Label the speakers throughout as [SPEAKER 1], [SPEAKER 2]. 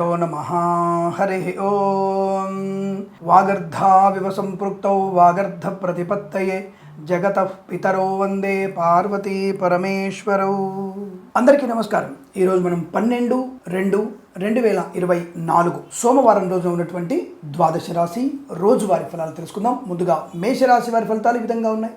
[SPEAKER 1] శ్రీగురుభ్యో నమ హరి ఓం. వాగర్ధావివ సంపృక్తౌ వాగర్ధ ప్రతిపత్తయే జగత పితరో వందే పార్వతీ పరమేశ్వరౌ. అందరికీ నమస్కారం. ఈరోజు మనం పన్నెండు రెండు రెండు వేల ఇరవై నాలుగు సోమవారం రోజు ఉన్నటువంటి ద్వాదశ రాశి రోజువారి ఫలాలు తెలుసుకుందాం. ముందుగా మేషరాశి వారి ఫలితాలు ఈ విధంగా ఉన్నాయి.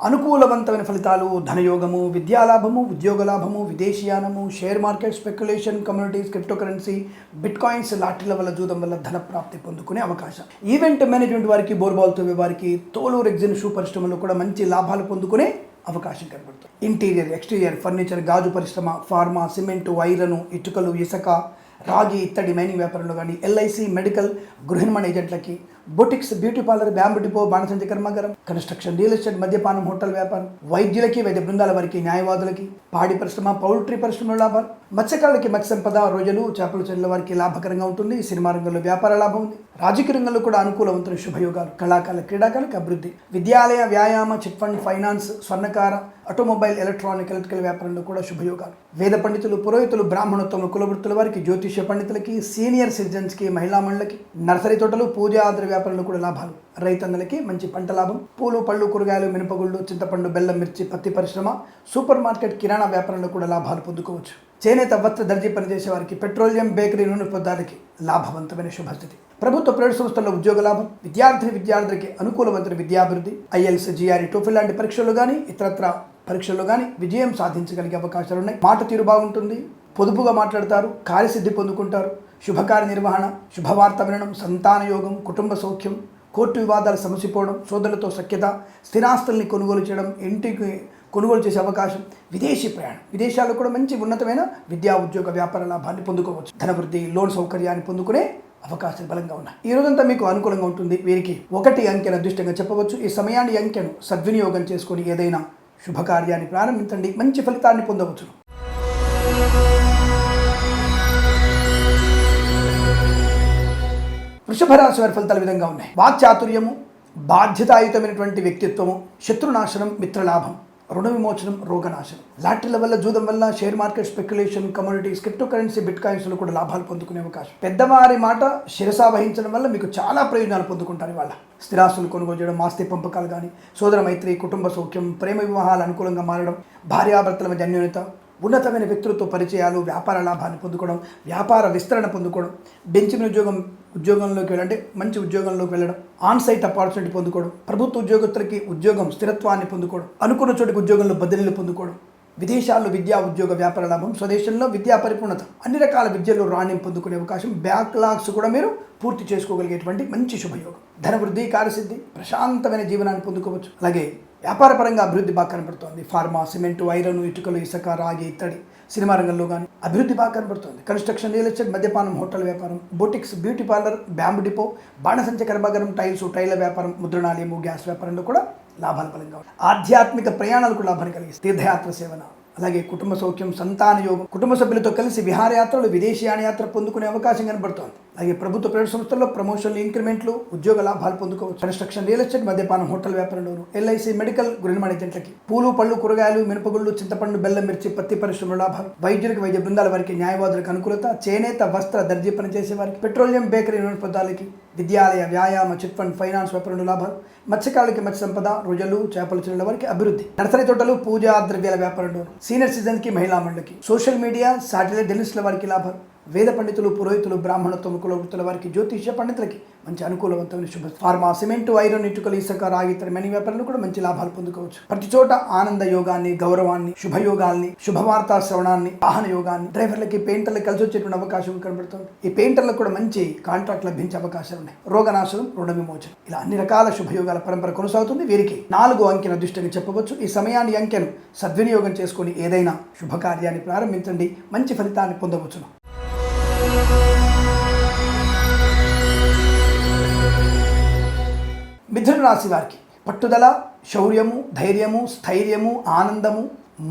[SPEAKER 1] అనుకూలవంతమైన ఫలితాలు ధనయోగము విద్యాలాభము ఉద్యోగ లాభము విదేశీయానము share market speculation communities crypto currency bitcoins లాటరీల వల్ల జూదం వల్ల ధన ప్రాప్తి పొందుకునే అవకాశం. ఈవెంట్ మేనేజ్మెంట్ వారికి బోర్బాల్ తోవే వారికి తోలు రెగ్జిన్ షూ పరిశ్రమలో కూడా మంచి లాభాలు పొందుకునే అవకాశం కనబడుతుంది. ఇంటీరియర్ ఎక్స్టీరియర్ ఫర్నిచర్ గాజు పరిశ్రమ ఫార్మా సిమెంటు వైరను ఇటుకలు ఇసుక రాగి ఇత్తడి మైనింగ్ వ్యాపారంలో కానీ ఎల్ఐసి మెడికల్ గృహనిర్మాణ ఏజెంట్లకి boutiques beauty parlour bamboo depot బాణసంచ కర్మాగారం కన్స్ట్రక్షన్ రియల్ ఎస్టేట్ మద్యపానం హోటల్ వ్యాపారం వైద్యులకి వైద్య బృందాల వారికి న్యాయవాదులకి పాడి పరిశ్రమ పౌల్ట్రీ పరిశ్రమల లాభాలు. మత్స్యకారులకి మత్స్య సంపద రోజులు చేపల చెరువుల వారికి లాభకరంగా ఉంటుంది. సినిమా రంగంలో వ్యాపార లాభం ఉంది. రాజకీయ రంగంలో కూడా అనుకూలవంతుల శుభయోగాలు కళాకారుల క్రీడాకారులకు అభివృద్ధి. విద్యాలయ వ్యాయామ చిట్ ఫండ్ ఫైనాన్స్ స్వర్ణకార ఆటోమొబైల్ ఎలక్ట్రానిక్ ఎలక్ట్రికల్ వ్యాపారంలో కూడా శుభయోగాలు. వేద పండితులు పురోహితులు బ్రాహ్మణోత్తములు కులవృత్తుల వారికి జ్యోతిష్య పండితులకి సీనియర్ సిటిజన్స్కి మహిళా మండలకి నర్సరీ తోటలు పూజ ఆధార వ్యాపారంలో కూడా లాభాలు. రైతన్నలకి మంచి పంట లాభం. పూలు పళ్ళు కూరగాయలు మినపగుళ్ళు చింతపండు బెల్లం మిర్చి పత్తి పరిశ్రమ సూపర్ మార్కెట్ కిరాణా వ్యాపారంలో కూడా లాభాలు పొందుకోవచ్చు. చేనేత వస్త్ర దర్జీ పనిచేసే వారికి పెట్రోలియం బేకరీ నూనె పదార్థాలకి లాభవంతమైన శుభస్థితి. ప్రభుత్వ ప్రైవేట్ సంస్థల్లో ఉద్యోగ లాభం విద్యార్థి విద్యార్థులకి అనుకూలవంతమైన విద్యాభివృద్ధి ఐఎల్స్ జిఆర్ఈ టోఫీ లాంటి పరీక్షల్లో కానీ ఇతరత్ర పరీక్షల్లో కానీ విజయం సాధించగలిగే అవకాశాలు ఉన్నాయి. మాట తీరు బాగుంటుంది పొదుపుగా మాట్లాడతారు కార్యసిద్ధి పొందుకుంటారు శుభకార్య నిర్వహణ శుభవార్త వినడం సంతాన యోగం కుటుంబ సౌఖ్యం కోర్టు వివాదాలు సమసిపోవడం సోదరులతో సఖ్యత స్థిరాస్తుల్ని కొనుగోలు చేయడం ఇంటికి కొనుగోలు చేసే అవకాశం విదేశీ ప్రయాణం. విదేశాల్లో కూడా మంచి ఉన్నతమైన విద్యా ఉద్యోగ వ్యాపార లాభాన్ని పొందుకోవచ్చు. ధనవృద్ధి లోన్ సౌకర్యాన్ని పొందుకునే అవకాశాలు బలంగా ఉన్నాయి. ఈ రోజంతా మీకు అనుకూలంగా ఉంటుంది. వీరికి ఒకటి అంకెను అదృష్టంగా చెప్పవచ్చు. ఈ సమయాన్ని అంకెను సద్వినియోగం చేసుకొని ఏదైనా శుభకార్యాన్ని ప్రారంభించండి. మంచి ఫలితాన్ని పొందవచ్చు వృషభ రాశి వారి ఫలితాల విధంగా ఉన్నాయి. వాక్చాతుర్యము బాధ్యతాయుతమైనటువంటి వ్యక్తిత్వము శత్రునాశనం మిత్రలాభం. రుణ విమోచనం రోగనాశనం లాటరీల వల్ల జూదం వల్ల share market speculation communities crypto currency bit కాయిన్స్లో కూడా లాభాలు పొందుకునే అవకాశం. పెద్దవారి మాట శిరసా వహించడం వల్ల మీకు చాలా ప్రయోజనాలు పొందుకుంటారు వాళ్ళ స్థిరాస్తులు కొనుగోలు చేయడం ఆస్తి పంపకాలు కానీ సోదర మైత్రి కుటుంబ సౌఖ్యం ప్రేమ వివాహాలు అనుకూలంగా మారడం భార్యాభర్తల మధ్య అన్యోన్యత ఉన్నతమైన వ్యక్తులతో పరిచయాలు వ్యాపార లాభాన్ని పొందుకోవడం వ్యాపార విస్తరణ పొందుకోవడం బెంచ్ ఉద్యోగం ఉద్యోగంలోకి వెళ్ళంటే మంచి ఉద్యోగంలోకి వెళ్ళడం ఆన్ సైట్ అపార్చునిటీ పొందుకోవడం ప్రభుత్వ ఉద్యోగస్తులకి ఉద్యోగం స్థిరత్వాన్ని పొందుకోవడం అనుకున్న చోటికి ఉద్యోగంలో బదిలీలు పొందుకోవడం విదేశాల్లో విద్యా ఉద్యోగ వ్యాపార లాభం స్వదేశంలో విద్యా పరిపూర్ణత అన్ని రకాల విద్యలో రాణ్యం పొందుకునే అవకాశం బ్యాక్లాగ్స్ కూడా మీరు పూర్తి చేసుకోగలిగేటువంటి మంచి శుభయోగం. ధనవృద్ధి కార్యసిద్ధి ప్రశాంతమైన జీవనాన్ని పొందుకోవచ్చు. అలాగే వ్యాపారపరంగా అభివృద్ధి బాగా కనబడుతోంది ఫార్మా సిమెంటు ఐరన్ ఇటుకలు ఇసుక రాగి ఇత్తడి సినిమా రంగంలో కానీ అభివృద్ధి బాగా కనబడుతోంది. కన్స్ట్రక్షన్ రియల్ ఎస్టేట్ మద్యపానం హోటల్ వ్యాపారం boutiques beauty parlour bamboo depot బాణసంచ కర్మాగారం టైల్స్ టైల వ్యాపారం ముద్రణాలయము గ్యాస్ వ్యాపారంలో కూడా లాభాలు బలంగా ఆధ్యాత్మిక ప్రయాణాలకు లాభాన్ని కలిగిస్తుంది. తీర్థయాత్ర సేవన అలాగే కుటుంబ సౌఖ్యం సంతాన యోగం కుటుంబ సభ్యులతో కలిసి విహారయాత్రలు విదేశీయాన యాత్ర పొందుకునే అవకాశం కనబడుతోంది. అలాగే ప్రభుత్వ ప్రైవేట్ సంస్థల్లో ప్రమోషన్లు ఇంక్రిమెంట్లు ఉద్యోగ లాభాలు పొందుకోవచ్చు. కన్స్ట్రక్షన్ రియల్ ఎస్టేట్ మద్యపానం హోటల్ వ్యాపారంలోను ఎల్ఐసి మెడికల్ గృహనిర్మాణ ఏజెంట్లకి పూలు పళ్ళు కూరగాయలు మినపగుళ్ళు చింతపండు బెల్లం మిర్చి పత్తి పరిశ్రమ లాభాలు. వైద్యులకు వైద్య బృందాల వారికి న్యాయవాదులకు అనుకూలత చేనేత వస్త్ర దర్జీ పనిచేసే వారికి పెట్రోలియం బేకరీ నూనె పదాలకి విద్యాలయ వ్యాయామ చిట్ ఫండ్ ఫైనాన్స్ వ్యాపారంలో లాభాలు. మత్స్యకారులకి మత్స్య సంపద రుజలు చేపల చెరువుల వారికి అభివృద్ధి. నర్సరీ తోటలు పూజా ద్రవ్యాల వ్యాపారంలో సీనియర్ సిటిజన్కి మహిళా మండలికి. సోషల్ మీడియా శాటిలైట్ డెలిస్ట్ల వారికి లాభాలు. వేద పండితులు పురోహితులు బ్రాహ్మణత్వం కుల వృత్తుల వారికి జ్యోతిష్య పండితులకి మంచి అనుకూలవంతమైన శుభ ఫార్మా సిమెంట్ ఐరన్ ఇటుకలు ఇసుక రాగి ఇతర మనీ కూడా మంచి లాభాలు పొందుకోవచ్చు. ప్రతి చోట ఆనంద యోగాన్ని గౌరవాన్ని శుభయోగాల్ని శుభవార్తా శ్రవణాన్ని వాహన యోగాన్ని డ్రైవర్లకి పెయింటర్లకు కలిసి వచ్చేటువంటి అవకాశం కనబడుతుంది. ఈ పెయింటర్లకు కూడా మంచి కాంట్రాక్ట్ లభించే అవకాశాలు ఉన్నాయి. రోగనాశనం రుణ విమోచనం ఇలా అన్ని రకాల శుభయోగాల పరంపర కొనసాగుతుంది. వీరికి నాలుగు అంకెన దృష్టిగా చెప్పవచ్చు. ఈ సమయాన్ని అంకెను సద్వినియోగం చేసుకుని ఏదైనా శుభకార్యాన్ని ప్రారంభించండి. మంచి ఫలితాన్ని పొందవచ్చును. రాశి వారికి పట్టుదల శౌర్యము ధైర్యము స్థైర్యము ఆనందము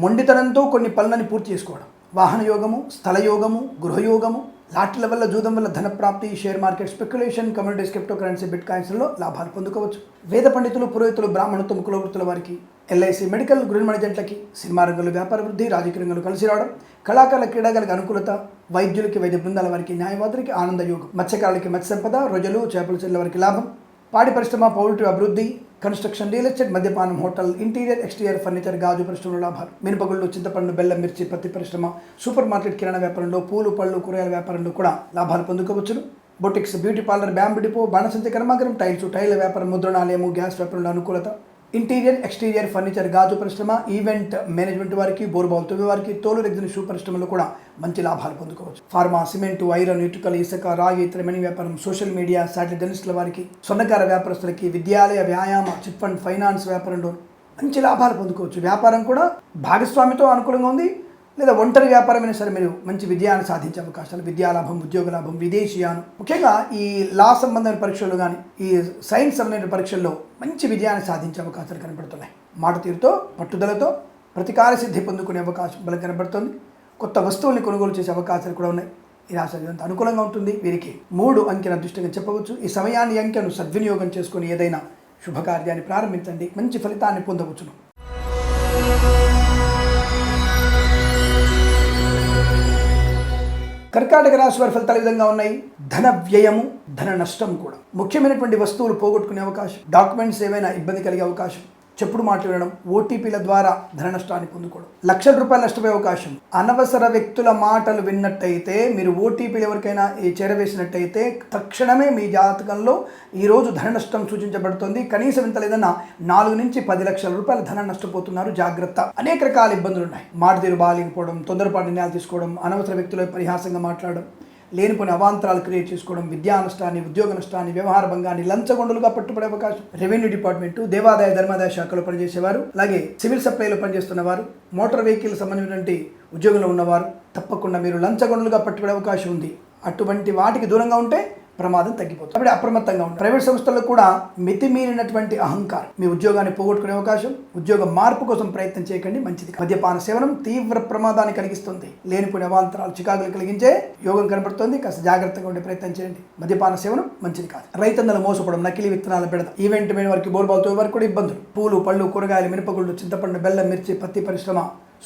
[SPEAKER 1] మొండితనంతో కొన్ని పనులను పూర్తి చేసుకోవడం. వాహన యోగము స్థలయోగము గృహయోగము లాటిల వల్ల జూదం వల్ల ధన ప్రాప్తి share market speculation communities crypto currency bit కాయిన్స్లో లాభాలు పొందుకోవచ్చు. వేద పండితులు పురోహితులు బ్రాహ్మణత్వం కులవృత్తుల వారికి ఎల్ఐసి మెడికల్ గృహ మేనేజెంట్లకి సినిమా రంగంలో వ్యాపార వృద్ధి రాజకీయ రంగంలో కలిసి రావడం కళాకారుల క్రీడాకారులకు అనుకూలత వైద్యులకి వైద్య బృందాల వారికి న్యాయవాదులకి ఆనంద యోగం మత్స్యకారులకి మత్స్య సంపద రొజలు చేపల చెల్ల వారికి లాభం పాడి పరిశ్రమ పౌల్ట్రీ అభివృద్ధి కన్స్ట్రక్షన్ రియల్ ఎస్టేట్ మద్యపానం హోటల్ ఇంటీరియర్ ఎక్స్టీరియర్ ఫర్నిచర్ గాజు పరిశ్రమలో లాభాలు. మినపగుళ్ళు చింతపండు బెల్లం మిర్చి పత్తి పరిశ్రమ సూపర్ మార్కెట్ కిరాణా వ్యాపారంలో పూలు పళ్ళు కూరగాయల వ్యాపారంలో కూడా లాభాలు పొందుకోవచ్చును. Boutiques beauty parlour bamboo depot బాణసంచ కర్మాగరం టైల్స్ టైల్ వ్యాపారం ముద్రణాలయము గ్యాస్ వ్యాపారంలో అనుకూలత. ఇంటీరియర్ ఎక్స్టీరియర్ ఫర్నిచర్ గాజు పరిశ్రమ ఈవెంట్ మేనేజ్మెంట్ వారికి బోర్బాల్ తొవ్వి వారికి తోలు రెగ్జిన్ షూ పరిశ్రమలో కూడా మంచి లాభాలు పొందుకోవచ్చు. ఫార్మా సిమెంటు ఐరన్ ఇటుకలు ఇసుక రాగి ఇతర వ్యాపారం సోషల్ మీడియా శాటిలైట్ జర్నలిస్టుల వారికి స్వర్ణకార వ్యాపారస్తులకి విద్యాలయ వ్యాయామ చిట్ ఫండ్ ఫైనాన్స్ వ్యాపారంలో మంచి లాభాలు పొందుకోవచ్చు. వ్యాపారం కూడా భాగస్వామితో అనుకూలంగా ఉంది. లేదా ఒంటరి వ్యాపారమైనా సరే మీరు మంచి విజయాన్ని సాధించే అవకాశాలు విద్యాలాభం ఉద్యోగ లాభం విదేశీయాను ముఖ్యంగా ఈ లా సంబంధమైన పరీక్షలు కానీ ఈ సైన్స్ సంబంధమైన పరీక్షల్లో మంచి విజయాన్ని సాధించే అవకాశాలు కనబడుతున్నాయి. మాట తీరుతో పట్టుదలతో ప్రతికార సిద్ధి పొందుకునే అవకాశం బలం కనబడుతుంది. కొత్త వస్తువుల్ని కొనుగోలు చేసే అవకాశాలు కూడా ఉన్నాయి. ఈ రాశి అంత అనుకూలంగా ఉంటుంది. వీరికి మూడు అంకెల అదృష్టంగా చెప్పవచ్చు. ఈ సమయాన్ని అంకెను సద్వినియోగం చేసుకుని ఏదైనా శుభకార్యాన్ని ప్రారంభించండి. మంచి ఫలితాన్ని పొందవచ్చును. కర్కాటక రాశి వారి ఫలితాలు విధంగా ఉన్నాయి? ధన వ్యయము ధన నష్టం కూడా. ముఖ్యమైనటువంటి వస్తువులు పోగొట్టుకునే అవకాశం డాక్యుమెంట్స్ ఏమైనా ఇబ్బంది కలిగే అవకాశం చెప్పుడు మాట వినడం ఓటీపీల ద్వారా ధన నష్టాన్ని పొందుకోవడం. లక్షల రూపాయలు నష్టపోయే అవకాశం. అనవసర వ్యక్తుల మాటలు విన్నట్టయితే మీరు ఓటీపీలు ఎవరికైనా ఈ చేరవేసినట్టయితే తక్షణమే మీ జాతకంలో ఈరోజు ధన నష్టం సూచించబడుతుంది. కనీసం ఇంత లేదన్నా నాలుగు నుంచి పది లక్షల రూపాయల ధన నష్టపోతున్నారు. జాగ్రత్త. అనేక రకాల ఇబ్బందులు ఉన్నాయి మాట తీరు బాగాలేకపోవడం తొందరపాటు నిర్ణయాలు తీసుకోవడం అనవసర వ్యక్తుల పరిహాసంగా మాట్లాడడం లేనిపోని అవాంతరాలు క్రియేట్ చేసుకోవడం విద్యా నష్టాన్ని ఉద్యోగ నష్టాన్ని వ్యవహార భంగాన్ని లంచగొండలుగా పట్టుబడే అవకాశం. రెవెన్యూ డిపార్ట్మెంట్ దేవాదాయ ధర్మాదాయ శాఖలో పనిచేసేవారు అలాగే సివిల్ సప్లైలో పనిచేస్తున్నవారు మోటార్ వెహికల్ సంబంధించినటువంటి ఉద్యోగంలో ఉన్నవారు తప్పకుండా మీరు లంచగొండలుగా పట్టుబడే అవకాశం ఉంది. అటువంటి వాటికి దూరంగా ఉంటే ప్రమాదం తగ్గిపోతుంది. కాబట్టి అప్రమత్తంగా ఉంటుంది ప్రైవేట్ సంస్థల్లో కూడా మితిమీరినటువంటి అహంకారం. మీ ఉద్యోగాన్ని పోగొట్టుకునే అవకాశం ఉద్యోగ మార్పు కోసం ప్రయత్నం చేయకండి మంచిది మద్యపాన సేవనం తీవ్ర ప్రమాదాన్ని కలిగిస్తుంది. లేనిపోయిన అవాంతరాలు చికాకులు కలిగించే యోగం కనబడుతుంది కాస్త జాగ్రత్తగా ఉండే ప్రయత్నం చేయండి. మద్యపాన సేవనం మంచిది కాదు. రైతందరూ మోసపోవడం నకిలీ విత్తనాల పెడత ఈవెంట్ మీద వరకు బోర్బాల్తో వరకు కూడా ఇబ్బందులు. పూలు పళ్ళు కూరగాయలు మినపగుళ్ళు చింతపండు బెల్లం మిర్చి పత్తి పరిశ్రమ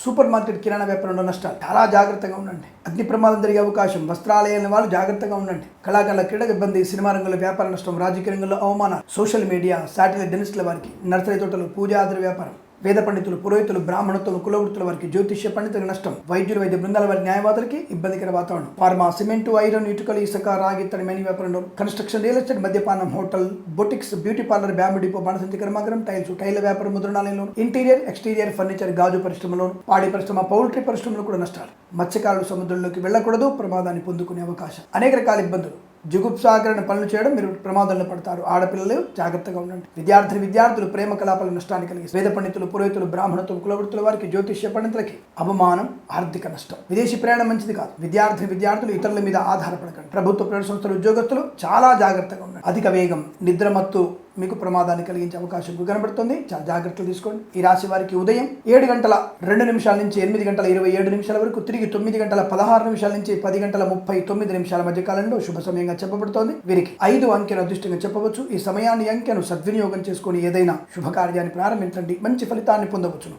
[SPEAKER 1] సూపర్ మార్కెట్ కిరాణా వ్యాపారంలో నష్టాలు. చాలా జాగ్రత్తగా ఉండండి. అగ్ని ప్రమాదం జరిగే అవకాశం వస్త్రాలయాల వాళ్ళు జాగ్రత్తగా ఉండండి. కళాకారుల క్రీడ ఇబ్బంది సినిమా రంగంలో వ్యాపార నష్టం రాజకీయ రంగంలో అవమానాలు. సోషల్ మీడియా శాటిలైట్ డెనిస్ట్ల వారికి నర్సరీ తోటలు పూజాద్ర వ్యాపారం. వేద పండితులు పురోహితులు బ్రాహ్మణత్వం కులవృత్తుల వారికి జ్యోతిష్య పండితులు నష్టం వైద్యులు వైద్య బృందాల వారి న్యాయవాదులకి ఇబ్బందికర వాతావరణం. ఫార్మా సిమెంటు ఐరన్ ఇటుకలు ఇసుక రాగి తడి మెని వ్యాపారంలో కన్స్ట్రక్షన్ రియల్ ఎస్టేట్ మద్యపానం hotel boutiques beauty parlour bamboo depot బాణసంచి కర్మాగరం టైల్స్ టైల్ వ్యాపారం ముద్రణాలయంలో ఇంటీరియర్ ఎక్స్టీరియర్ ఫర్నిచర్ గాజు పరిశ్రమలో పాడి పరిశ్రమ పౌల్ట్రీ పరిశ్రమలో కూడా నష్టాలు. మత్స్యకారులు సముద్రంలోకి వెళ్ళకూడదు ప్రమాదాన్ని పొందుకునే అవకాశం. అనేక రకాల ఇబ్బందులు. జుగుప్సాకరణ పనులు చేయడం మీరు ప్రమాదంలో పడతారు. ఆడపిల్లలు జాగ్రత్తగా ఉండండి. విద్యార్థిని విద్యార్థులు ప్రేమ కలాపాల నష్టాన్ని కలిగి వేద పండితులు పురోహితులు బ్రాహ్మణత్వం కులవృత్తుల వారికి జ్యోతిష్య పండితులకి అవమానం ఆర్థిక నష్టం. విదేశీ ప్రయాణం మంచిది కాదు. విద్యార్థిని విద్యార్థులు ఇతరుల మీద ఆధారపడకండి. ప్రభుత్వ ప్రైవేట్ సంస్థలు ఉద్యోగస్తులు చాలా జాగ్రత్తగా ఉండండి. అధిక వేగం నిద్రమత్తు మీకు ప్రమాదాన్ని కలిగించే అవకాశం కనబడుతుంది. చాలా జాగ్రత్తలు తీసుకోండి. ఈ రాశి వారికి ఉదయం ఏడు గంటల రెండు నిమిషాల నుంచి ఎనిమిది గంటల ఇరవై ఏడు నిమిషాల వరకు తిరిగి తొమ్మిది గంటల పదహారు నిమిషాల నుంచి పది గంటల ముప్పై తొమ్మిది నిమిషాల మధ్య కాలంలో శుభ సమయంగా చెప్పబడుతోంది. వీరికి ఐదు అంకెను అదృష్టంగా చెప్పవచ్చు. ఈ సమయాన్ని అంకెను సద్వినియోగం చేసుకుని ఏదైనా శుభకార్యాన్ని ప్రారంభించండి. మంచి ఫలితాన్ని పొందవచ్చును.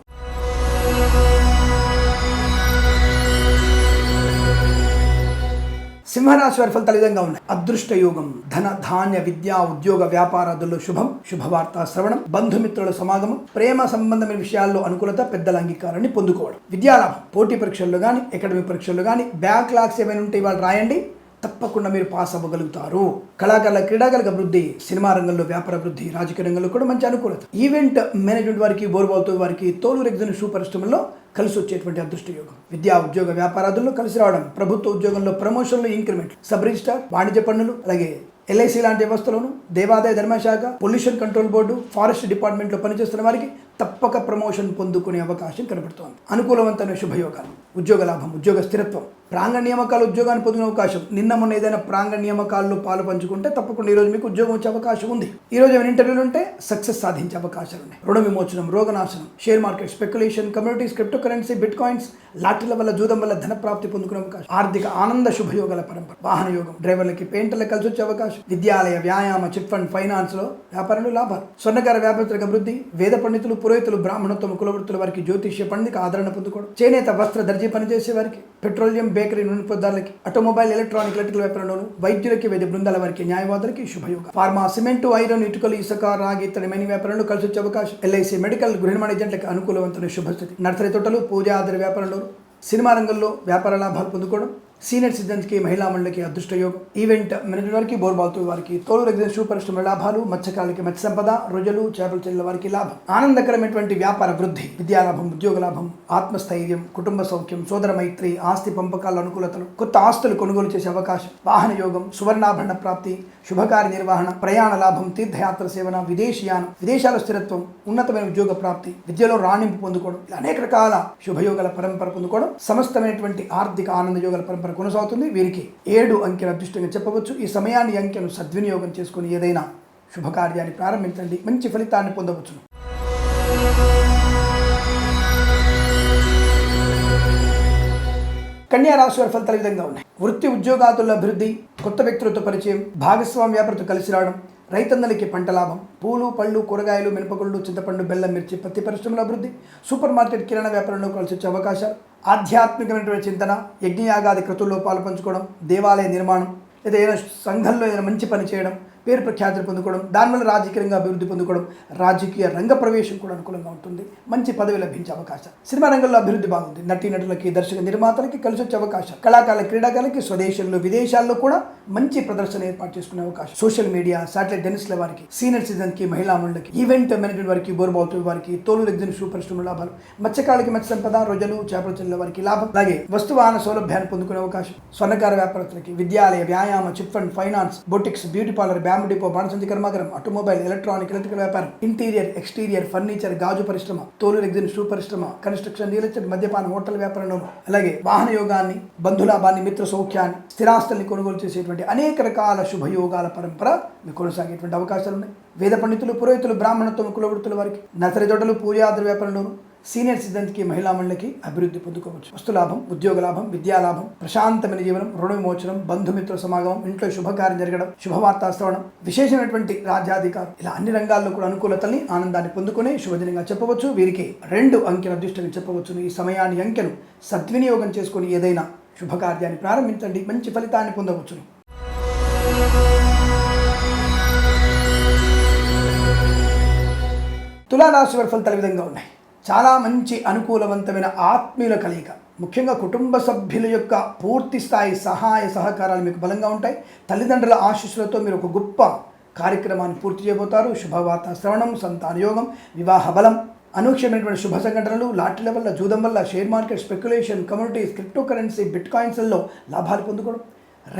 [SPEAKER 1] సింహరాశి వారి ఫలితాలు విధంగా ఉన్నాయి. అదృష్ట యోగం ధన ధాన్య విద్యా ఉద్యోగ వ్యాపారాదుల్లో శుభం శుభవార్త శ్రవణం బంధుమిత్రుల సమాగమం ప్రేమ సంబంధమైన విషయాల్లో అనుకూలత పెద్దల అంగీకారాన్ని పొందుకోవడం. విద్యాలాభం పోటీ పరీక్షల్లో కానీ అకాడమిక్ పరీక్షల్లో కానీ బ్యాక్ లాగ్స్ ఏమైనా ఉంటే ఇవాళ రాయండి. తప్పకుండా మీరు పాస్ అవ్వగలుగుతారు. కళాకారుల క్రీడాకారుల అభివృద్ధి సినిమా రంగంలో వ్యాపార అభివృద్ధి రాజకీయ రంగంలో కూడా మంచి అనుకూలత. ఈవెంట్ మేనేజ్మెంట్ వారికి బోర్బాల్తో వారికి తోలు రెగ్జన్ షూ పరిశ్రమల్లో కలిసి వచ్చేటువంటి అదృష్ట యోగం విద్యా ఉద్యోగ వ్యాపారాదుల్లో కలిసి రావడం ప్రభుత్వ ఉద్యోగంలో ప్రమోషన్లు ఇంక్రిమెంట్ సబ్ రిజిస్టార్ వాణిజ్య పన్నులు అలాగే ఎల్ఐసి లాంటి వ్యవస్థలోను దేవాదాయ ధర్మశాఖ పొల్యూషన్ కంట్రోల్ బోర్డు ఫారెస్ట్ డిపార్ట్మెంట్లో పనిచేస్తున్న వారికి తప్పక ప్రమోషన్ పొందుకునే అవకాశం కనబడుతోంది. అనుకూలవంతమైన శుభయోగాలు ఉద్యోగ లాభం ఉద్యోగ స్థిరత్వం ప్రాంగ నియామకాలు ఉద్యోగాన్ని పొందిన అవకాశం. నిన్న మొన్న ఏదైనా ప్రాంగ నియామకాల్లో పాలు పంచుకుంటే తప్పకుండా ఈరోజు మీకు ఉద్యోగం వచ్చే అవకాశం ఉంది. ఈ రోజు ఏమైనా ఇంటర్వ్యూలు ఉంటే సక్సెస్ సాధించే అవకాశాలు ఉన్నాయి. రుణ విమోచనం రోగనాశనం share market speculation communities crypto currency bitcoins లాటరీల వల్ల జూదం వల్ల ధన ప్రాప్తి పొందుకునే అవకాశం ఆర్థిక ఆనంద శుభయోగాల పరంపర వాహన యోగం డ్రైవర్లకి పెయింటర్లకు కలిసి వచ్చే అవకాశం విద్యాలయ వ్యాయామ చిట్ ఫండ్ ఫైనాన్స్లో వ్యాపారంలో లాభాలు. స్వర్ణకార వ్యాపారస్తులకు అభివృద్ధి వేద పండితులు పురోహితులు బ్రాహ్మణత్వం కులవృత్తుల వారికి జ్యోతిష్య పండిత ఆదరణ పొందుకోవడం చేనేత వస్త్ర దర్జీ పనిచేసే వారికి పెట్రోలియం బేకరీ నూనె పదార్థాలకి ఆటోమొబైల్ ఎలక్ట్రానిక్ ఎలక్ట్రికల్ వ్యాపారంలోను వైద్యులకి వైద్య బృందాల వారికి న్యాయవాదులకి శుభయోగం. ఫార్మా సిమెంట్ ఐరన్ ఇటుకలు ఇసుక రాగి ఇతర మెని వ్యాపారంలో కలిసి వచ్చే అవకాశం. ఎల్ఐసి మెడికల్ గృహ నిర్మాణ ఏజెంట్లకు అనుకూలవంతమైన శుభస్థితి. నర్సరీ తోటలు పూజ ఆధార వ్యాపారంలో సినిమా రంగంలో వ్యాపార లాభాలు పొందుకోవడం సీనియర్ సిటిజన్స్కి మహిళా మండలికి అదృష్ట యోగం. ఈవెంట్ మేనేజర్ వారికి బోర్బాల్తో వారికి తోలు రెగ్యులేషన్ పరిశ్రమ లాభాలు మత్స్యకాలకి మత్స్య సంపద రొజలు చేపల చెల్లెల వారికి లాభం. ఆనందకరమైనటువంటి వ్యాపార వృద్ధి విద్యాలాభం ఉద్యోగ లాభం ఆత్మస్థైర్యం కుటుంబ సౌఖ్యం సోదర మైత్రి ఆస్తి పంపకాల అనుకూలతలు కొత్త ఆస్తులు కొనుగోలు చేసే అవకాశం వాహన యోగం సువర్ణాభరణ ప్రాప్తి శుభకార్య నిర్వహణ ప్రయాణ లాభం తీర్థయాత్ర సేవన విదేశీయానం విదేశాల స్థిరత్వం ఉన్నతమైన ఉద్యోగ ప్రాప్తి విద్యలో రాణింపు పొందుకోవడం ఇలా అనేక రకాల శుభయోగాల పరంపర పొందుకోవడం సమస్తమైనటువంటి ఆర్థిక ఆనంద యోగాల పరంపర కొనసాగుతుంది. వీరికి ఏడు అంకెల అదృష్టంగా చెప్పవచ్చు. ఈ సమయాన్ని అంకెను సద్వినియోగం చేసుకుని ఏదైనా శుభకార్యాన్ని ప్రారంభించండి. మంచి ఫలితాన్ని పొందవచ్చును. కన్యా రాశి వారి ఫలితాలు విధంగా ఉన్నాయి. వృత్తి ఉద్యోగాదుల అభివృద్ధి కొత్త వ్యక్తులతో పరిచయం భాగస్వామి వ్యాపారతో కలిసి రావడం రైతన్నలకి పంట లాభం పూలు పళ్ళు కూరగాయలు మినపగుళ్ళు చింతపండు బెల్లం మిర్చి పత్తి పరిశ్రమల అభివృద్ధి సూపర్ మార్కెట్ కిరాణా వ్యాపారంలో కలిసి వచ్చే అవకాశాలు ఆధ్యాత్మికమైనటువంటి చింతన యజ్ఞయాగాది కృతుల్లో పాలు పంచుకోవడం దేవాలయ నిర్మాణం లేదా ఏదైనా సంఘంలో ఏదైనా మంచి పని చేయడం పేరు ప్రఖ్యాతులు పొందుకోవడం దానివల్ల రాజకీయంగా అభివృద్ధి పొందుకోవడం రాజకీయ రంగ ప్రవేశం కూడా అనుకూలంగా ఉంటుంది. మంచి పదవి లభించే అవకాశం. సినిమా రంగంలో అభివృద్ధి బాగుంది. నటీ నటులకి దర్శక నిర్మాతలకి కలిసి వచ్చే అవకాశం. కళాకారుల క్రీడాకారులకి స్వదేశంలో విదేశాల్లో కూడా మంచి ప్రదర్శన ఏర్పాటు చేసుకునే అవకాశం. సోషల్ మీడియా శాటిలైట్ డెనిస్ల వారికి సీనియర్ సిటిజన్కి మహిళా మండలికి ఈవెంట్ మేనేజ్మెంట్ వారికి బోర్బావుతుల వారికి తోలు రెగ్జిన్ షూ పరిశ్రమ లాభాలు. మత్స్యకారులకి మత్స్య సంపద రోజులు చేపల చెల్లెల వారికి లాభం. అలాగే వస్తు వాహన సౌలభ్యాన్ని పొందుకునే అవకాశం. స్వర్ణకార వ్యాపారస్తులకి విద్యాలయ వ్యాయామ chit fund finance boutiques beauty parlour bamboo depot బాణసంచి కర్మాగారం ఆటోమొబైల్ ఎలక్ట్రానిక్ ఎలక్ట్రికల్ వ్యాపారం ఇంటీరియర్ ఎక్స్టీరియర్ ఫర్నిచర్ గాజు పరిశ్రమ తోలు ఎగ్జిన్ షూ పరిశ్రమ కన్స్ట్రక్షన్ రియల్ ఎస్టేట్ మద్యపాన హోటల్ వ్యాపారంలో అలాగే వాహన యోగాన్ని బంధులాభాన్ని మిత్ర సౌఖ్యాన్ని స్థిరాస్తుల్ని కొనుగోలు చేసేటువంటి అనేక రకాల శుభయోగాల పరంపర మీకు కొనసాగేటువంటి అవకాశాలు ఉన్నాయి. వేద పండితులు పురోహితులు బ్రాహ్మణత్వం కులవృత్తుల వారికి నర్సరీ తోటలు పూజాద్ర వ్యాపారంలోను సీనియర్ సిటిజన్కి మహిళా మండలికి అభివృద్ధి పొందుకోవచ్చు. వస్తులాభం ఉద్యోగ లాభం విద్యాలాభం ప్రశాంతమైన జీవనం రుణ విమోచనం బంధుమిత్ర సమాగమం ఇంట్లో శుభకార్యం జరగడం శుభవార్త శ్రవణం విశేషమైనటువంటి రాజ్యాధికారం. ఇలా అన్ని రంగాల్లో కూడా అనుకూలతల్ని ఆనందాన్ని పొందుకునే శుభదినంగా చెప్పవచ్చు. వీరికి రెండు అంకెల అదృష్టంగా చెప్పవచ్చు. ఈ సమయాన్ని అంకెను సద్వినియోగం చేసుకుని ఏదైనా శుభకార్యాన్ని ప్రారంభించండి. మంచి ఫలితాన్ని పొందవచ్చును తులారాశి వారి ఫలితాలు విధంగా ఉన్నాయి. చాలా మంచి అనుకూలవంతమైన ఆత్మీయుల కలయిక. ముఖ్యంగా కుటుంబ సభ్యుల యొక్క పూర్తి స్థాయి సహాయ సహకారాలు మీకు బలంగా ఉంటాయి. తల్లిదండ్రుల ఆశీస్సులతో మీరు ఒక గొప్ప కార్యక్రమాన్ని పూర్తి చేయబోతారు. శుభవార్త శ్రవణం సంతానయోగం వివాహ బలం అనూక్షమైనటువంటి శుభ సంఘటనలు లాటరీల వల్ల జూదం వల్ల share market speculation communities crypto currency bit కాయిన్స్లలో లాభాలు పొందుకోవడం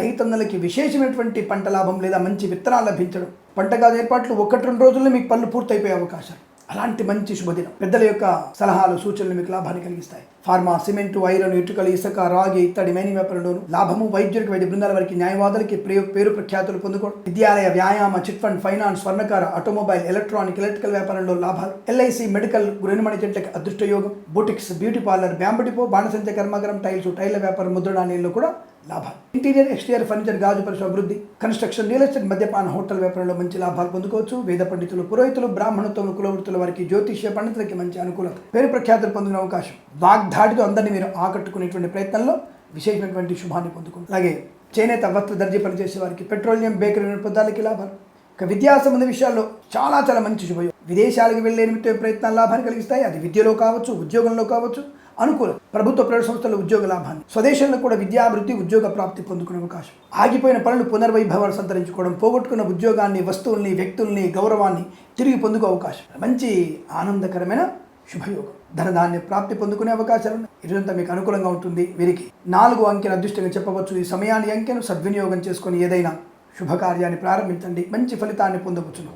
[SPEAKER 1] రైతన్నలకి విశేషమైనటువంటి పంట లాభం లేదా మంచి విత్తనాలు లభించడం పంటగా ఏర్పాట్లు ఒకటి రెండు రోజుల్లో మీకు పనులు పూర్తయిపోయే అవకాశాలు. అలాంటి మంచి శుభదినం. పెద్దల యొక్క సలహాలు సూచనలు మీకు లాభాన్ని కలిగిస్తాయి. ఫార్మా సిమెంట్ ఐరన్ ఇటుకలు ఇసుక రాగి ఇత్తడి మైనింగ్ వ్యాపారంలోను లాభము వైద్యులకు వైద్య బృందాల వారికి న్యాయవాదులకి పేరు ప్రఖ్యాతులు పొందుకోవడం. విద్యాలయ వ్యాయామ చిట్ ఫండ్ ఫైనాన్స్ స్వర్ణకార ఆటోమొబైల్ ఎలక్ట్రానిక్ ఎలక్ట్రికల్ వ్యాపారంలో లాభాలు. ఎల్ఐసి మెడికల్ గృహనిర్మాణ జంటకి అదృష్ట యోగం. Boutiques beauty parlour bamboo depot బాణసంచ కర్మాగారం టైల్స్ టైల్ల వ్యాపారం ముద్రణాలయంలో కూడా లాభాలు. ఇంటీరియర్ ఎక్స్టీరియర్ ఫర్నిచర్ గాజు పరిశ్రమ అభివృద్ధి కన్స్ట్రక్షన్ రియల్ ఎస్టేట్ మద్యపాన హోటల్ వ్యాపారంలో మంచి లాభాలు పొందుకోవచ్చు. వేద పండితులు పురోహితులు బ్రాహ్మణత్వం కులవృత్తుల వారికి జ్యోతిష్య పండితులకి మంచి అనుకూలత. పేరు ప్రఖ్యాతులు పొందిన అవకాశం. వాగ్దాడితో అందరినీ మీరు ఆకట్టుకునేటువంటి ప్రయత్నంలో విశేషమైనటువంటి శుభాన్ని పొందుకుంటారు. అలాగే చేనేత వస్త్ర దర్జీ పనిచేసే వారికి పెట్రోలియం బేకరీ పదార్థాలకి లాభాలు. ఇక విద్యా సంబంధ విషయాల్లో చాలా చాలా మంచి శుభయోగం. విదేశాలకు వెళ్ళే ప్రయత్నాలు లాభాన్ని కలిగిస్తాయి. అది విద్యలో కావచ్చు ఉద్యోగంలో కావచ్చు. అనుకూలం ప్రభుత్వ ప్రైవేట్ సంస్థల ఉద్యోగ లాభాన్ని స్వదేశంలో కూడా విద్యాభివృద్ధి ఉద్యోగ ప్రాప్తి పొందుకునే అవకాశం. ఆగిపోయిన పనులు పునర్వైభవాలు సంతరించుకోవడం పోగొట్టుకున్న ఉద్యోగాన్ని వస్తువుల్ని వ్యక్తుల్ని గౌరవాన్ని తిరిగి పొందుకో అవకాశం. మంచి ఆనందకరమైన శుభయోగం. ధనధాన్య ప్రాప్తి పొందుకునే అవకాశాలు ఇదంతా మీకు అనుకూలంగా ఉంటుంది. వీరికి నాలుగు అంకెల అదృష్టంగా చెప్పవచ్చు. ఈ సమయాన్ని అంకెను సద్వినియోగం చేసుకొని ఏదైనా శుభకార్యాన్ని ప్రారంభించండి. మంచి ఫలితాన్ని పొందవచ్చును.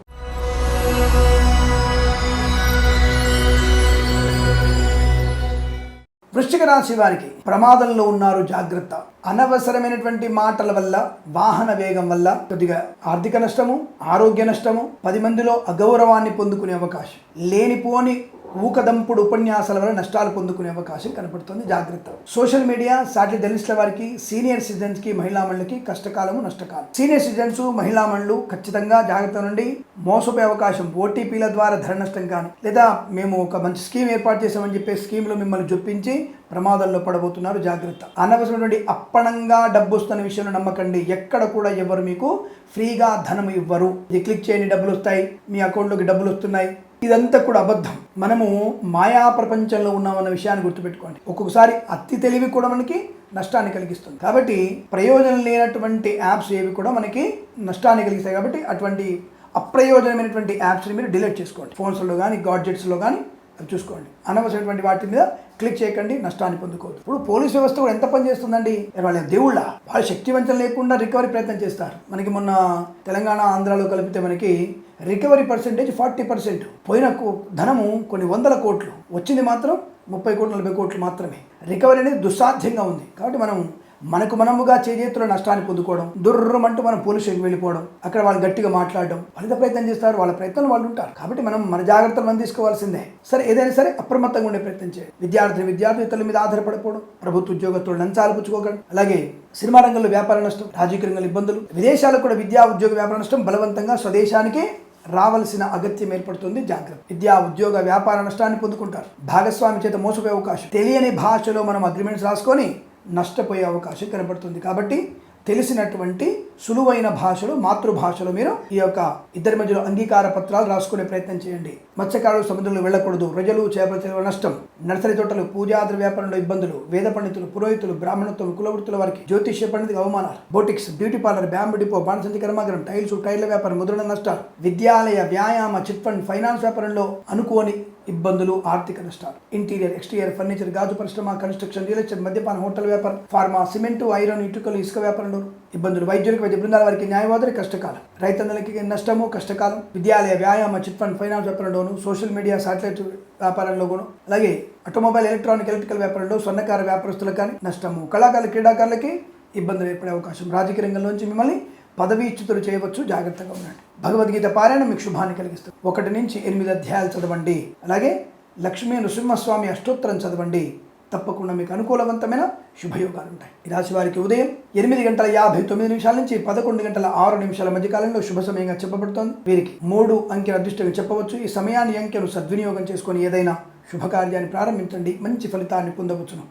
[SPEAKER 1] వృశ్చిక రాశి వారికి ప్రమాదంలో ఉన్నారు జాగ్రత్త. అనవసరమైనటువంటి మాటల వల్ల వాహన వేగం వల్ల కొద్దిగా ఆర్థిక నష్టము ఆరోగ్య నష్టము పది మందిలో అగౌరవాన్ని పొందుకునే అవకాశం. లేనిపోని ఊకదంపుడు ఉపన్యాసాల వల్ల నష్టాలు పొందుకునే అవకాశం కనపడుతుంది. జాగ్రత్త. సోషల్ మీడియా సాటి జర్నలిస్టుల వారికి సీనియర్ సిటిజన్స్కి మహిళామణులకి కష్టకాలము నష్టకాలం సీనియర్ సిటిజన్స్ మహిళామణులు ఖచ్చితంగా జాగ్రత్త నుండి మోసపోయే అవకాశం ఓటీపీల ద్వారా ధర నష్టం కానీ లేదా మేము ఒక మంచి స్కీమ్ ఏర్పాటు చేసామని చెప్పే స్కీమ్లో మిమ్మల్ని జొప్పించి ప్రమాదంలో పడబోతున్నారు. జాగ్రత్త. అనవసరమైనటువంటి అప్పణంగా డబ్బు వస్తున్న విషయంలో నమ్మకండి. ఎక్కడ కూడా ఎవరు మీకు ఫ్రీగా ధనం ఇవ్వరు. ఇది క్లిక్ చేయండి డబ్బులు వస్తాయి. మీ అకౌంట్లోకి డబ్బులు వస్తున్నాయి. ఇదంతా కూడా అబద్ధం. మనము మాయా ప్రపంచంలో ఉన్నామన్న విషయాన్ని గుర్తుపెట్టుకోండి. ఒక్కొక్కసారి అతి తెలివి కూడా మనకి నష్టాన్ని కలిగిస్తుంది. కాబట్టి ప్రయోజనం లేనటువంటి యాప్స్ ఏవి కూడా మనకి నష్టాన్ని కలిగిస్తాయి. కాబట్టి అటువంటి అప్రయోజనమైనటువంటి యాప్స్ని మీరు డిలీట్ చేసుకోండి. ఫోన్స్లో కానీ గాడ్జెట్స్లో కానీ అది చూసుకోండి. అనవసరమైనటువంటి వాటి మీద క్లిక్ చేయకండి నష్టాన్ని పొందుకోవద్దు. ఇప్పుడు పోలీస్ వ్యవస్థ కూడా ఎంత పని చేస్తుందండి? వాళ్ళ దేవుళ్ళ వాళ్ళ శక్తివంతం లేకుండా రికవరీ ప్రయత్నం చేస్తారు. మనకి మొన్న తెలంగాణ ఆంధ్రాలో కలిపితే మనకి రికవరీ పర్సెంటేజ్ ఫార్టీ పర్సెంట్. పోయిన కో- ధనము కొన్ని వందల కోట్లు. వచ్చింది మాత్రం ముప్పై కోట్లు నలభై కోట్లు మాత్రమే. రికవరీ అనేది దుస్సాధ్యంగా ఉంది. కాబట్టి మనం మనకు మనముగా చేతుల నష్టాన్ని పొందుకోవడం దుర్రమంటూ మనం పోలీస్ వెళ్ళిపోవడం అక్కడ వాళ్ళు గట్టిగా మాట్లాడడం వాళ్ళ ప్రయత్నం చేస్తారు వాళ్ళ ప్రయత్నం వాళ్ళు ఉంటారు. కాబట్టి మనం మన జాగ్రత్తలు మనం తీసుకోవాల్సిందే. సరే ఏదైనా సరే అప్రమత్తంగా ఉండే ప్రయత్నం చేయాలి విద్యార్థిని విద్యార్థి ఇతరుల మీద ఆధారపడిపోవడం ప్రభుత్వ ఉద్యోగస్తులు లంచాలు పుచ్చుకోగలడం అలాగే సినిమా రంగంలో వ్యాపార నష్టం రాజకీయ రంగంలో ఇబ్బందులు విదేశాలకు కూడా విద్యా ఉద్యోగ వ్యాపార నష్టం బలవంతంగా స్వదేశానికి రావాల్సిన అగత్యం ఏర్పడుతుంది. జాగ్రత్త. విద్యా ఉద్యోగ వ్యాపార నష్టాన్ని పొందుకుంటారు. భాగస్వామి చేత మోసపోయే అవకాశం. తెలియని భాషలో మనం అగ్రిమెంట్స్ రాసుకొని నష్టపోయే అవకాశం కనబడుతుంది. కాబట్టి తెలిసినటువంటి సులువైన భాషలో మాతృభాషలో మీరు ఈ యొక్క ఇద్దరి మధ్యలో అంగీకార పత్రాలు రాసుకునే ప్రయత్నం చేయండి. మత్స్యకారులు సముద్రంలో వెళ్ళకూడదు. ప్రజలు చేపల చెరువుల నష్టం. నర్సరీ తోటలు పూజాద్ర వ్యాపారంలో ఇబ్బందులు. వేద పండితులు పురోహితులు బ్రాహ్మణత్వం కులవృత్తుల వారికి జ్యోతిష్య పండితులకు అవమానాలు. Boutiques beauty parlour bamboo depot బాణసంచి కర్మాగారం టైల్స్ టైర్ల వ్యాపారం ముద్రణ నష్టాలు. విద్యాలయ వ్యాయామ చిట్ ఫండ్ ఫైనాన్స్ వ్యాపారంలో అనుకోని ఇబ్బందులు ఆర్థిక నష్టాలు. ఇంటీరియర్ ఎక్స్టీరియర్ ఫర్నిచర్ గాజు పరిశ్రమ కన్స్ట్రక్షన్ రియల్ ఎస్టేట్ మద్యపాన హోటల్ వ్యాపారం ఫార్మా సిమెంటు ఐరన్ ఇటుకలు ఇసుక వ్యాపారంలో ఇబ్బందులు వైద్యులకు వైద్య బృందాల వారికి న్యాయవాదులు కష్టకాలం. రైతన్నలకి నష్టము కష్టకాలం. విద్యాలయ వ్యాయామ చిట్ ఫండ్ ఫైనాన్స్ వ్యాపారంలోను సోషల్ మీడియా సాటిలైట్ వ్యాపారంలో కూడా. అలాగే ఆటోమొబైల్ ఎలక్ట్రానిక్ ఎలక్ట్రికల్ వ్యాపారంలో స్వర్ణకార వ్యాపారస్తులకు కానీ నష్టము కళాకారులు క్రీడాకారులకి ఇబ్బందులు ఏర్పడే అవకాశం. రాజకీయ రంగంలోంచి మిమ్మల్ని పదవీచ్యుతులు చేయవచ్చు జాగ్రత్తగా ఉండండి. భగవద్గీత పారాయణ మీకు శుభాన్ని కలిగిస్తుంది. ఒకటి నుంచి ఎనిమిది అధ్యాయాలు చదవండి. అలాగే లక్ష్మీ నృసింహస్వామి అష్టోత్తరం చదవండి. తప్పకుండా మీకు అనుకూలవంతమైన శుభయోగాలు ఉంటాయి. ఈ రాశి వారికి ఉదయం ఎనిమిది గంటల యాభై తొమ్మిది నిమిషాల నుంచి పదకొండు గంటల ఆరు నిమిషాల మధ్య కాలంలో శుభ సమయంగా చెప్పబడుతోంది. వీరికి మూడు అంకెల అదృష్టం చెప్పవచ్చు. ఈ సమయాన్ని అంకెను సద్వినియోగం చేసుకొని ఏదైనా శుభకార్యాన్ని ప్రారంభించండి. మంచి ఫలితాన్ని పొందవచ్చును.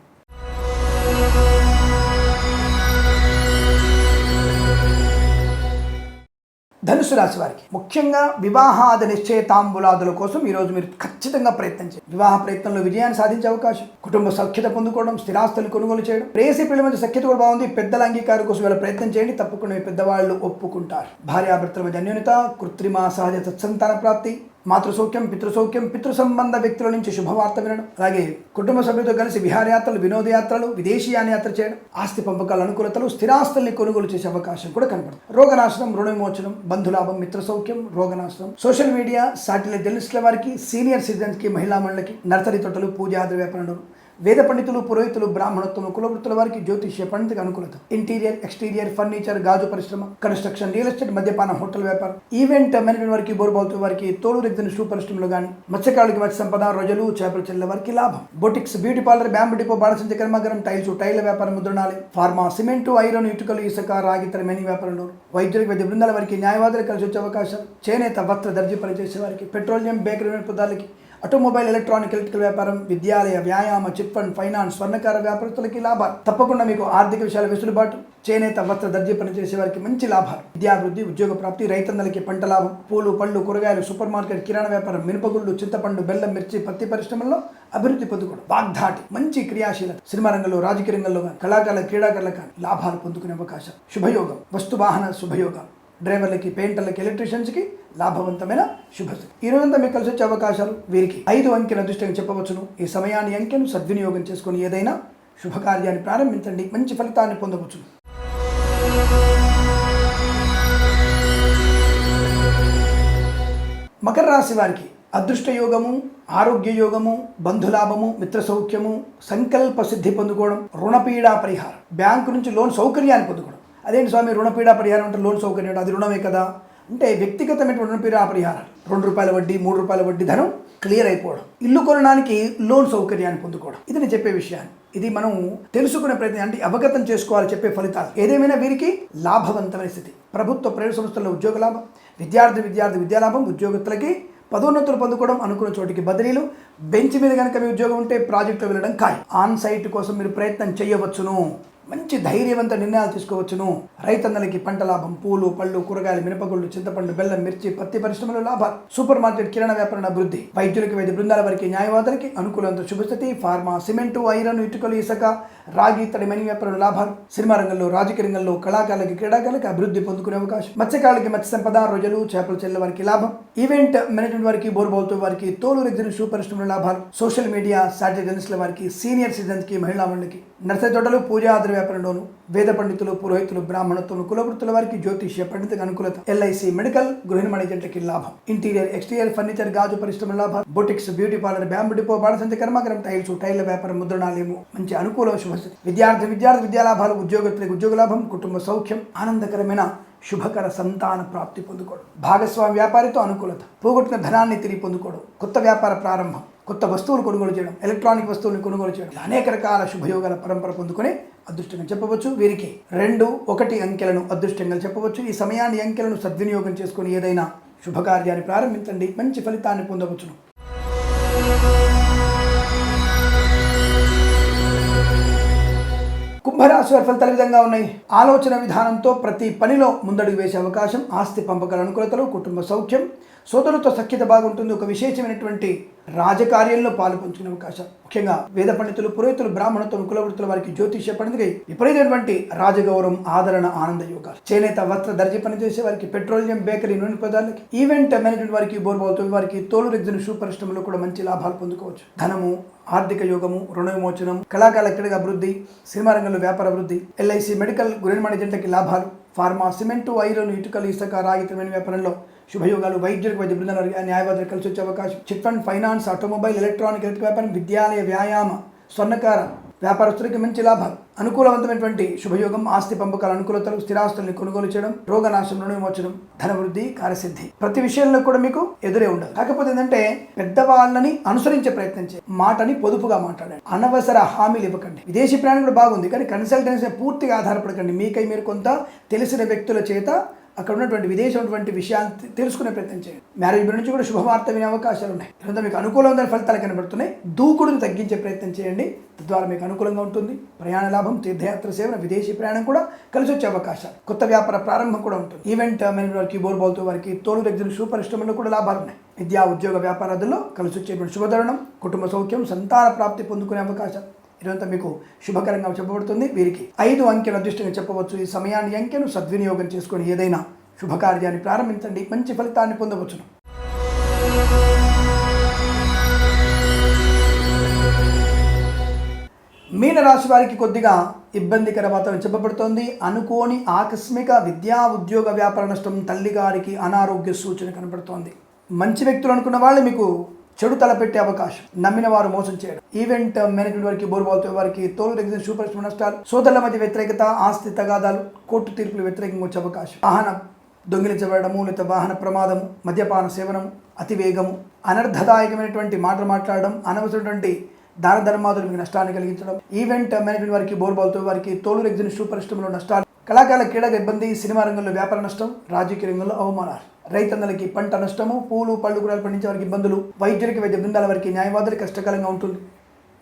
[SPEAKER 1] ధనుసు రాశి వారికి. ముఖ్యంగా వివాహాద నిశ్చయితాంబులాదుల కోసం ఈరోజు మీరు ఖచ్చితంగా ప్రయత్నం చేయండి. వివాహ ప్రయత్నంలో విజయాన్ని సాధించే అవకాశం కుటుంబ సఖ్యత పొందుకోవడం స్థిరాస్తులు కొనుగోలు చేయడం ప్రేసి పిల్లల మధ్య సఖ్యత కూడా బాగుంది. పెద్దల అంగీకారం కోసం వీళ్ళ ప్రయత్నం చేయండి. తప్పకుండా మీ పెద్దవాళ్ళు ఒప్పుకుంటారు. భార్యాభర్తల మధ్య అన్యోన్యత కృత్రిమ సహజ సత్సంతాన ప్రాప్తి మాతృసౌఖ్యం పితృసౌఖ్యం పితృ సంబంధ వ్యక్తుల నుంచి శుభవార్త వినడం అలాగే కుటుంబ సభ్యులతో కలిసి విహారయాత్రలు వినోదయాత్రలు విదేశీయాన యాత్ర చేయడం ఆస్తి పంపకాల అనుకూలతలు స్థిరాస్తుల్ని కొనుగోలు చేసే అవకాశం కూడా కనపడుతుంది. రోగనాశనం రుణ విమోచనం బంధులాభం మిత్రసౌఖ్యం రోగనాశనం. సోషల్ మీడియా సాటిలైట్ జర్నలిస్టుల వారికి సీనియర్ సిటిజన్స్కి మహిళా మండలికి నర్సరీ తోటలు పూజాద్ర వ్యాపారంలో వేద పండితులు పురోహితులు బ్రాహ్మణత్వం కులవృత్తుల వారికి జ్యోతిష్య పండితులకు అనుకూలత. ఇంటీరియర్ ఎక్స్టీరియర్ ఫర్నిచర్ గాజు పరిశ్రమ కన్స్ట్రక్షన్ రియల్ ఎస్టేట్ మద్యపాన హోటల్ వ్యాపారం ఈవెంట్ మేనేజ్మెంట్ వారికి బోర్బాల్తో వారికి తోలు రెగ్గిన షూ పరిశ్రమలు కానీ మత్స్యకారులకి మత్స్య సంపద రోజులు చేపల చెల్లె వారికి లాభం. Boutiques beauty parlour bamboo depot బాణసంచ కర్మాగారం టైల్స్ టైల్ వ్యాపారం ముద్రణాలి ఫార్మా సిమెంటు ఐరన్ ఇటుకలు ఇసుక రాగి ఇతర మెనీ వ్యాపారంలో వైద్యులకు వైద్య బృందాల వారికి న్యాయవాదులు కలిసి వచ్చే అవకాశం చేనేత వస్త్ర దర్జీ పనిచేసే వారికి పెట్రోలియం బేకరీ పదార్థాలకి ఆటోమొబైల్ ఎలక్ట్రానిక్ ఎలక్ట్రికల్ వ్యాపారం విద్యాలయ వ్యాయామ చిట్ ఫండ్ ఫైనాన్స్ స్వర్ణకార వ్యాపారస్తులకి లాభాలు. తప్పకుండా మీకు ఆర్థిక విషయాల వెసులుబాటు చేనేత వస్త్ర దర్జీ పనిచేసే వారికి మంచి లాభాలు. విద్యాభివృద్ధి ఉద్యోగ ప్రాప్తి రైతన్నలకి పంట లాభం. పూలు పళ్ళు కూరగాయలు సూపర్ మార్కెట్ కిరాణా వ్యాపారం మినపగుళ్ళు చింతపండు బెల్లం మిర్చి పత్తి పరిశ్రమల్లో అభివృద్ధి పొందుకోవడం. వాగ్దాటి మంచి క్రియాశీలత. సినిమా రంగంలో రాజకీయ రంగంలో కానీ కళాకారుల క్రీడాకారులకు కానీ లాభాలు పొందుకునే అవకాశం. శుభయోగం. వస్తు వాహన శుభయోగం. డ్రైవర్లకి పెయింటర్లకి ఎలక్ట్రీషియన్స్కి లాభవంతమైన శుభస్థితి ఈ రోజంతా మీకు కలిసి వచ్చే అవకాశాలు వీరికి. ఐదు అంకెల దృష్టిగా చెప్పవచ్చును. ఈ సమయాన్ని అంకెను సద్వినియోగం చేసుకుని ఏదైనా శుభకార్యాన్ని ప్రారంభించండి. మంచి ఫలితాన్ని పొందవచ్చును. మకర రాశి వారికి అదృష్ట యోగము ఆరోగ్య యోగము బంధులాభము మిత్ర సౌఖ్యము సంకల్ప సిద్ధి పొందుకోవడం రుణపీడా పరిహారం బ్యాంకు నుంచి లోన్ సౌకర్యాన్ని పొందుకోవడం అదేంటి స్వామి రుణపీడా పరిహారం అంటే లోన్ సౌకర్యం అది రుణమే కదా? అంటే వ్యక్తిగతమైన రుణపీడా పరిహారం రెండు రూపాయల వడ్డీ మూడు రూపాయల వడ్డీ ధనం క్లియర్ అయిపోవడం. ఇల్లు కొనడానికి లోన్ సౌకర్యాన్ని పొందుకోవడం. ఇది నేను చెప్పే విషయాన్ని. ఇది మనం తెలుసుకునే ప్రయత్నం అంటే అవగతం చేసుకోవాలి చెప్పే ఫలితాలు. ఏదేమైనా వీరికి లాభవంతమైన స్థితి. ప్రభుత్వ ప్రైవేట్ సంస్థల్లో ఉద్యోగ లాభం విద్యార్థి విద్యార్థి విద్యాలాభం ఉద్యోగస్తులకి పదోన్నతులు పొందుకోవడం అనుకున్న చోటికి బదిలీలు బెంచ్ మీద కనుక మీ ఉద్యోగం ఉంటే ప్రాజెక్టులో వెళ్ళడం ఖాయం. ఆన్ సైట్ కోసం మీరు ప్రయత్నం చేయవచ్చును. మంచి ధైర్యవంత నిర్ణయాలు తీసుకోవచ్చును. రైతన్నలకి పంట లాభం పూలు పళ్ళు కూరగాయలు మినపగుళ్ళు చింతపండు బెల్లం మిర్చి పత్తి పరిశ్రమలు లాభాలు. సూపర్ మార్కెట్ కిరాణా వ్యాపారం అభివృద్ధి. వైద్యులకి వైద్య బృందాల వారికి న్యాయవాదులకి అనుకూలంత శుభస్థితి. ఫార్మా సిమెంటు ఐరన్ ఇటుకలు ఇసుక. రాగి ఇతడి మణి వ్యాపారుల లాభాలు సినిమా రంగంలో రాజకీయ రంగంలో కళాకారులకి క్రీడాకారులకి అభివృద్ధి పొందుకునే అవకాశం. మత్స్యకారులకి మత్స్య సంపద రొయ్యలు చేపలు చెల్లె వారికి లాభం. ఈవెంట్ మేనేజ్మెంట్ వారికి బోర్బోల్తో వారికి తోలు రెగ్జిన్ షూ పరిశ్రమల లాభాలు. సోషల్ మీడియా సాటిలైట్ జర్నలిస్టుల వారికి సీనియర్ సిటిజన్స్కి మహిళా మండలికి నర్సరీ తోటలు పూజా ఆధార వ్యాపారంలోను వేద పండితులు పురోహితులు బ్రాహ్మణత్వం కులవృత్తుల వారికి జ్యోతిష్య పండిత అనుకూలత. ఎల్ఐసి మెడికల్ గృహ నిర్మాణ ఏజెంట్లకి లాభం. ఇంటీరియర్ ఎక్స్టీరియర్ ఫర్నిచర్ గాజు పరిశ్రమ లాభం boutiques beauty parlour bamboo depot బాణసంచ కర్మాకరం టైల్స్ టైర్ల వ్యాపారం ముద్రణాలయము. మంచి అనుకూలం శుభస్థితి విద్యార్థి విద్యార్థి విద్యాలాభాలు ఉద్యోగస్తులకు ఉద్యోగ లాభం కుటుంబ సౌఖ్యం ఆనందకరమైన శుభకర సంతాన ప్రాప్తి పొందుకోవడం భాగస్వామి వ్యాపారితో అనుకూలత. పోగొట్టిన ధనాన్ని తిరిగి పొందుకోవడం కొత్త వ్యాపార ప్రారంభం. కొత్త వస్తువులు కొనుగోలు చేయడం. ఎలక్ట్రానిక్ వస్తువులను కొనుగోలు చేయడం. అనేక రకాల శుభయోగాల పరంపర పొందుకొని అదృష్టంగా చెప్పవచ్చు. వీరికి రెండు ఒకటి అంకెలను అదృష్టంగా చెప్పవచ్చు. ఈ సమయాన్ని అంకెలను సద్వినియోగం చేసుకుని ఏదైనా శుభకార్యాన్ని ప్రారంభించండి. మంచి ఫలితాన్ని పొందవచ్చును. కుంభరాశి వారి ఫలితాలు విధంగా ఉన్నాయి? ఆలోచన విధానంతో ప్రతి పనిలో ముందడుగు వేసే అవకాశం ఆస్తి పంపకాల అనుకూలతలు కుటుంబ సౌఖ్యం సోదరులతో సఖ్యత బాగుంటుంది. ఒక విశేషమైనటువంటి రాజకార్యంలో పాలు పంచుకునే అవకాశం. ముఖ్యంగా వేద పండితులు పురోహితులు బ్రాహ్మణత్వం కులవృత్తుల వారికి జ్యోతిష్య పండుగ విపరీతమైనటువంటి రాజగౌరవం ఆదరణ ఆనంద యోగాలు. చేనేత వస్త్ర దర్జీ పనిచేసే వారికి పెట్రోలియం బేకరీ నూనె పదార్థాలకి ఈవెంట్ మేనేజ్మెంట్ వారికి బోర్బావుతో వారికి తోలు రెగ్జిన్ షూ పరిశ్రమలో కూడా మంచి లాభాలు పొందుకోవచ్చు. ధనము ఆర్థిక యోగము రుణ విమోచనం కళాకాల క్రీడగా అభివృద్ధి సినిమా రంగంలో వ్యాపార అభివృద్ధి ఎల్ఐసి మెడికల్ గృహ నిర్మాణ లాభాలు ఫార్మా సిమెంటు ఐరన్ ఇటుకలు ఇసుక రాగితమైన వ్యాపారంలో శుభయోగాలు. వైద్యులకు వైద్య బృందాలు న్యాయవాదులు కలిసి వచ్చే అవకాశం. Chit fund finance automobile electronic electric వ్యాపారం విద్యాలయ వ్యాయామ స్వర్ణకార. వ్యాపారస్తులకి మంచి లాభాలు అనుకూలవంతమైనటువంటి శుభయోగం ఆస్తి పంపకాల అనుకూలతలు స్థిరాస్తుల్ని కొనుగోలు చేయడం రోగనాశం నుండి విమోచనం ధనవృద్ధి కార్యసిద్ధి. ప్రతి విషయంలో కూడా మీకు ఎదురే ఉండదు. కాకపోతే ఏంటంటే పెద్దవాళ్ళని అనుసరించే ప్రయత్నం చేయండి మాటని పొదుపుగా మాట్లాడండి. అనవసర హామీలు ఇవ్వకండి. విదేశీ ప్రయాణం కూడా బాగుంది కానీ కన్సల్టెన్సీ పూర్తిగా ఆధారపడకండి. మీకై మీరు కొంత తెలిసిన వ్యక్తుల చేత అక్కడ ఉన్నటువంటి విదేశం ఉన్నటువంటి విషయాన్ని తెలుసుకునే ప్రయత్నం చేయండి. మ్యారేజ్ గురించి నుంచి కూడా శుభవార్త వినే అవకాశాలు ఉన్నాయి. ఇదంతా మీకు అనుకూలమైన ఫలితాలు కనబడుతున్నాయి. దూకుడును తగ్గించే ప్రయత్నం చేయండి. తద్వారా మీకు అనుకూలంగా ఉంటుంది. ప్రయాణ లాభం తీర్థయాత్ర సేవన విదేశీ ప్రయాణం కూడా కలిసి వచ్చే అవకాశాలు. కొత్త వ్యాపార ప్రారంభం కూడా ఉంటుంది. ఈవెంట్ మేనేజ్ వారికి బోర్బాల్తో వారికి తోలు దగ్గర షూ పరిశ్రమలో కూడా లాభాలు ఉన్నాయి. విద్యా ఉద్యోగ వ్యాపారాదుల్లో కలిసి వచ్చేటువంటి శుభధరణం కుటుంబ సౌఖ్యం సంతాన ప్రాప్తి పొందుకునే అవకాశం ఇదంతా మీకు శుభకరంగా చెప్పబడుతుంది. వీరికి ఐదు అంకెను అదృష్టంగా చెప్పవచ్చు. ఈ సమయాన్ని అంకెను సద్వినియోగం చేసుకొని ఏదైనా శుభకార్యాన్ని ప్రారంభించండి. మంచి ఫలితాన్ని పొందవచ్చును. మీనరాశి వారికి కొద్దిగా ఇబ్బందికర వాతావరణం చెప్పబడుతోంది. అనుకోని ఆకస్మిక విద్యా ఉద్యోగ వ్యాపార నష్టం తల్లిగారికి అనారోగ్య సూచన కనబడుతోంది. మంచి వ్యక్తులు అనుకున్న వాళ్ళు మీకు చెడు తలపెట్టే అవకాశం. నమ్మిన వారు మోసం చేయడం. ఈవెంట్ మేనేజ్మెంట్ వారికి బోర్బాల్తో వారికి తోలు దగ్గర సూపర్ నష్టాలు సోదరుల మధ్య వ్యతిరేకత ఆస్తి తగాదాలు కోర్టు తీర్పులు వ్యతిరేకంగా వచ్చే అవకాశం. వాహన దొంగిలించబడము లేదా వాహన ప్రమాదము మద్యపాన సేవనము అతివేగము అనర్థదాయకమైనటువంటి మాటలు మాట్లాడడం అనవసరమైనటువంటి దాన ధర్మాదులు మీకు నష్టాన్ని కలిగించడం ఈవెంట్ మేనేజ్మెంట్ వారికి బోర్బాల్తో వారికి తోలు రెగ్జిన్ సూపర్ నష్టాలు కళాకారుల క్రీడగా ఇబ్బంది సినిమా రంగంలో వ్యాపార నష్టం రాజకీయ రంగంలో అవమానాలు. రైతన్నలకి పంట నష్టము పూలు పళ్ళు కూరలు పండించే వారికి ఇబ్బందులు. వైద్యులకి వైద్య బృందాల వారికి న్యాయవాదులు కష్టకాలంగా ఉంటుంది.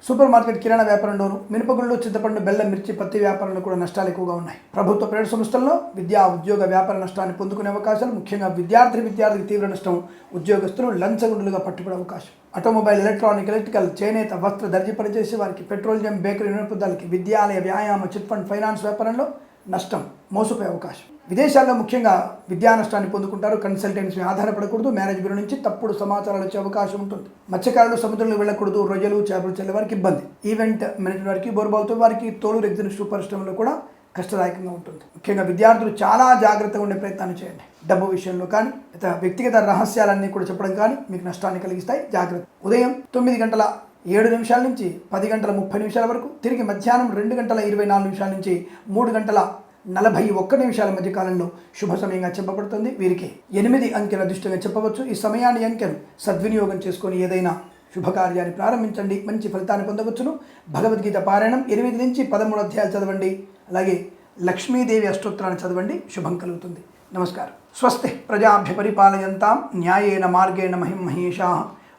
[SPEAKER 1] సూపర్ మార్కెట్ కిరాణా వ్యాపారంలోను మినపగుళ్ళు చింతపండు బెల్లం మిర్చి పత్తి వ్యాపారంలో కూడా నష్టాలు ఎక్కువగా ఉన్నాయి. ప్రభుత్వ ప్రైవేట్ సంస్థల్లో విద్యా ఉద్యోగ వ్యాపార నష్టాన్ని పొందుకునే అవకాశాలు ముఖ్యంగా విద్యార్థి విద్యార్థికి తీవ్ర నష్టం ఉద్యోగస్తులు లంచగుండులుగా పట్టుకునే అవకాశం. ఆటోమొబైల్ ఎలక్ట్రానిక్ ఎలక్ట్రికల్ చేనేత వస్త్ర దర్జీ పనిచేసే వారికి పెట్రోలియం బేకరీ నిరుపదాలకి విద్యాలయ వ్యాయామ చిట్ ఫండ్ ఫైనాన్స్ వ్యాపారంలో నష్టం మోసపోయే అవకాశం. విదేశాల్లో ముఖ్యంగా విద్యా నష్టాన్ని పొందుకుంటారు కన్సల్టెన్సీ ఆధారపడకూడదు మేనేజ్మెంట్ బ్యూరో నుంచి తప్పుడు సమాచారాలు వచ్చే అవకాశం ఉంటుంది. మత్స్యకారులు సముద్రంలో వెళ్ళకూడదు రొయ్యలు చేపలు చల్లే వారికి ఇబ్బంది. ఈవెంట్ మేనేజ్మెంట్ వారికి బోర్బాల్తో వారికి తోలు రెగ్జిన్ పరిశ్రమలో కూడా కష్టదాయకంగా ఉంటుంది. ముఖ్యంగా విద్యార్థులు చాలా జాగ్రత్తగా ఉండే ప్రయత్నాన్ని చేయండి. డబ్బు విషయంలో కానీ ఇతర వ్యక్తిగత రహస్యాలన్నీ కూడా చెప్పడం కానీ మీకు నష్టాన్ని కలిగిస్తాయి. జాగ్రత్త. ఉదయం తొమ్మిది గంటల ఏడు నిమిషాల నుంచి పది గంటల ముప్పై నిమిషాల వరకు తిరిగి మధ్యాహ్నం రెండు గంటల ఇరవై నాలుగు నిమిషాల నుంచి మూడు గంటల నలభై ఒక్క నిమిషాల మధ్య కాలంలో శుభ సమయంగా చెప్పబడుతుంది. వీరికి ఎనిమిది అంకెల దృష్టిగా చెప్పవచ్చు. ఈ సమయాన్ని అంకెను సద్వినియోగం చేసుకొని ఏదైనా శుభకార్యాన్ని ప్రారంభించండి. మంచి ఫలితాన్ని పొందవచ్చును. భగవద్గీత పారాయణం ఎనిమిది నుంచి పదమూడు అధ్యాయాలు చదవండి. అలాగే లక్ష్మీదేవి అష్టోత్తరాన్ని చదవండి. శుభం కలుగుతుంది. నమస్కారం. స్వస్తి ప్రజాభ్య పరిపాలయంతాం న్యాయేన మార్గేణ మహిం మహేషా.